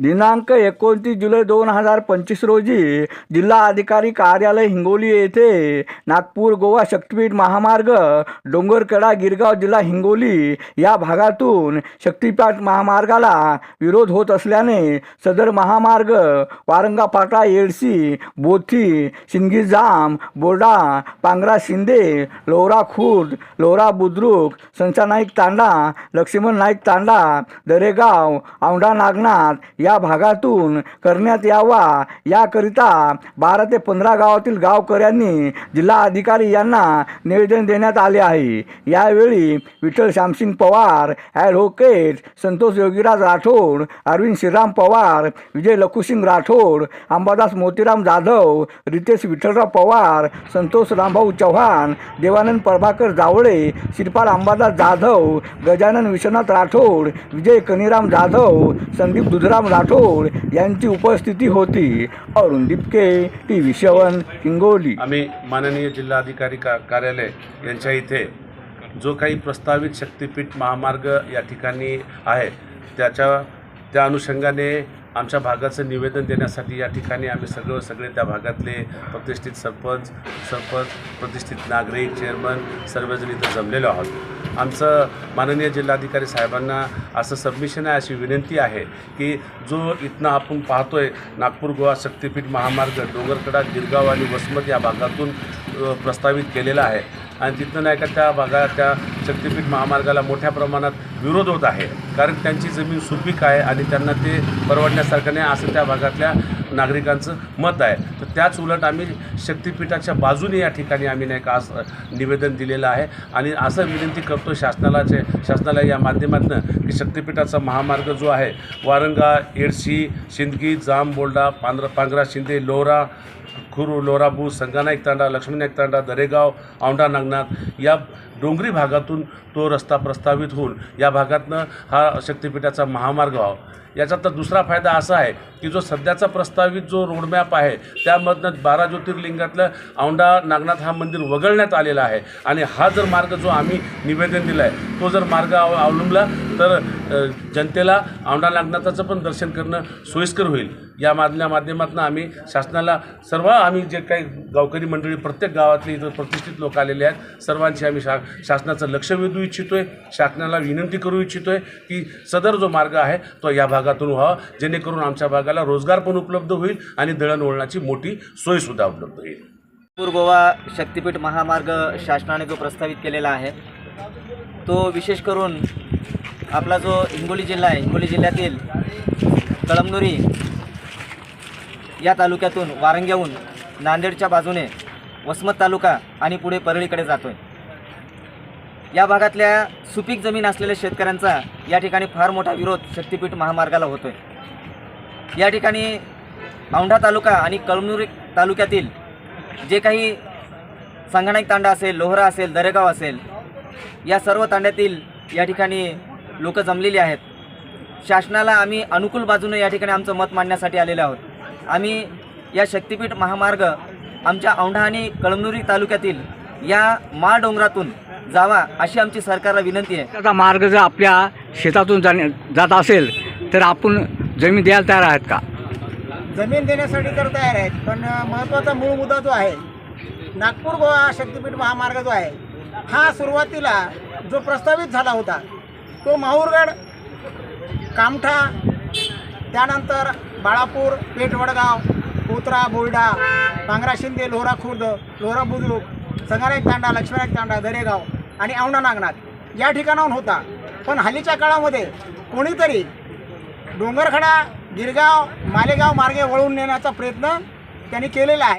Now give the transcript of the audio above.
दिनांक एकोणतीस जुलै दोन हजार पंचवीस रोजी जिल्हा अधिकारी कार्यालय हिंगोली येथे नागपूर गोवा शक्तीपीठ महामार्ग डोंगरकडा गिरगाव जिल्हा हिंगोली या भागातून शक्तीपीठ महामार्गाला विरोध होत असल्याने सदर महामार्ग वारंगा फाटा बोथी शिंगी जाम बोर्डा पांगरा शिंदे लोहरा खुर्द लोहरा बुद्रुक संचा नाईक तांडा लक्ष्मण नाईक तांडा दरेगाव औंढा नागनाथ या या भागातून करण्यात यावा. याकरिता बारा ते पंधरा गावातील गावकऱ्यांनी जिल्हा अधिकारी यांना निवेदन देण्यात आले आहे. यावेळी विठ्ठल श्यामसिंग पवार ॲडव्होकेट संतोष योगीराज राठोड अरविंद श्रीराम पवार विजय लखुसिंग राठोड अंबादास मोतीराम जाधव रितेश विठ्ठलराव पवार संतोष रामभाऊ चव्हाण देवानंद प्रभाकर जावळे श्रीपाल अंबादास जाधव गजानन विश्वनाथ राठोड विजय कनिराम जाधव संदीप दुधराम राठोड यांची उपस्थिती होती. Arun Dipke T V seven Hingoli. आम्ही माननीय जिल्हाधिकारी का कार्यालय यांच्या इथे जो काही प्रस्तावित शक्तिपीठ महामार्ग या ठिकाणी आहे त्याच्या त्या अनुषंगाने आमच्या भागाचं निवेदन देण्यासाठी या ठिकाणी आम्ही सगळं सगळे त्या भागातले प्रतिष्ठित सरपंच सरपंच प्रतिष्ठित नागरिक चेअरमन सर्वजण इथं जमलेलो आहोत. आमचं माननीय जिल्हाधिकारी साहेबांना असं सबमिशन आहे अशी विनंती आहे की जो इथनं आपण पाहतोय नागपूर गोवा शक्तिपीठ महामार्ग डोंगरकडा गिरगाव आणि वसमत या भागातून प्रस्तावित केलेला आहे. आणि तिथनं नाही का त्या भागात त्या शक्तिपीठ महामार्गाला मोठ्या प्रमाणात विरोध होत आहे. कारण त्यांची जमीन सुपीक आहे आणि त्यांना ते परवडण्यासारखं नाही. असं त्या भागातल्या नागरिकांचं मत आहे. तर त्याच उलट आम्ही शक्तिपीठाच्या बाजूने या ठिकाणी आम्ही नाही का असं निवेदन दिलेलं आहे. आणि असं विनंती करतो शासनालाचे शासनाला या माध्यमातून की शक्तिपीठाचा महामार्ग जो आहे वारंगा एडशी शिंदगी जाम बोल्डा पांढरा शिंदे लोहरा खुरू लोराबू संगानाईक तांडा लक्ष्मीनायक तांडा दरेगाव औंढा नागनाथ या डोंगरी भागातून तो रस्ता प्रस्तावित होऊन या भागातनं हा शक्तिपीठाचा महामार्ग व्हावा. याचा तर दुसरा फायदा असा आहे की जो सध्याचा प्रस्तावित जो रोडमॅप आहे त्यामधनं बारा ज्योतिर्लिंगातलं औंढा नागनाथ हा मंदिर वगळण्यात आलेला आहे. आणि हा जर मार्ग जो आम्ही निवेदन दिला आहे तो जर मार्ग अव अवलंबला तर जनतेला औंढा नागनाथाचं पण दर्शन करणं सोयीस्कर होईल. या माधल्या माध्यमातून आम्ही शासनाला सर्व आम्ही जे काही गावकरी मंडळी प्रत्येक गावातले इथं प्रतिष्ठित लोक आलेले आहेत सर्वांशी आम्ही शा शासनाचं लक्ष वेधू इच्छितो आहे शासनाला विनंती करू इच्छितो आहे की सदर जो मार्ग आहे तो या भागातून व्हावा जेणेकरून आमच्या भागाला रोजगार पण उपलब्ध होईल आणि दळणवळणाची मोठी सोयसुद्धा उपलब्ध होईल. नागपूर गोवा शक्तिपीठ महामार्ग शासनाने जो प्रस्तावित केलेला आहे तो विशेष करून आपला जो हिंगोली जिल्हा आहे हिंगोली जिल्ह्यातील कळमनुरी या तालुक्यातून वारंग्याहून नांदेडच्या बाजूने वसमत तालुका आणि पुढे परळीकडे जातो आहे या भागातल्या सुपीक जमीन असलेल्या शेतकऱ्यांचा या ठिकाणी फार मोठा विरोध शक्तिपीठ महामार्गाला होतो आहे या ठिकाणी औंढा तालुका आणि कळमनुरी तालुक्यातील जे काही संगणक तांडा असेल लोहरा असेल दरेगाव असेल या सर्व तांड्यातील या ठिकाणी लोक जमलेली आहेत. शासनाला आम्ही अनुकूल बाजूने या ठिकाणी आमचं मत मांडण्यासाठी आलेलो आहोत. आम्ही या शक्तिपीठ महामार्ग आमच्या औंढा आणि कळमनुरी तालुक्यातील या माळ डोंगरातून जावा अशी आमची सरकारला विनंती आहे. त्याचा मार्ग जर आपल्या शेतातून जाणे जात असेल तर आपण जमीन द्यायला तयार आहेत का? जमीन देण्यासाठी तर तयार आहेत पण महत्त्वाचा मूळ मुद्दा जो आहे नागपूर गोवा शक्तिपीठ महामार्ग जो आहे हा सुरुवातीला जो प्रस्तावित झाला होता तो माहूरगड कामठा त्यानंतर बाळापूर पेठवडगाव पोत्रा बोर्डा भांगरा शिंदे लोहरा खुर्द लोहरा बुद्रुक संगारायक तांडा लक्ष्मणाक तांडा दरेगाव आणि औंढा नागनाथ या ठिकाणाहून होता. पण हल्लीच्या काळामध्ये कोणीतरी डोंगरखडा गिरगाव मालेगाव मार्गे वळून नेण्याचा प्रयत्न त्यांनी केलेला आहे.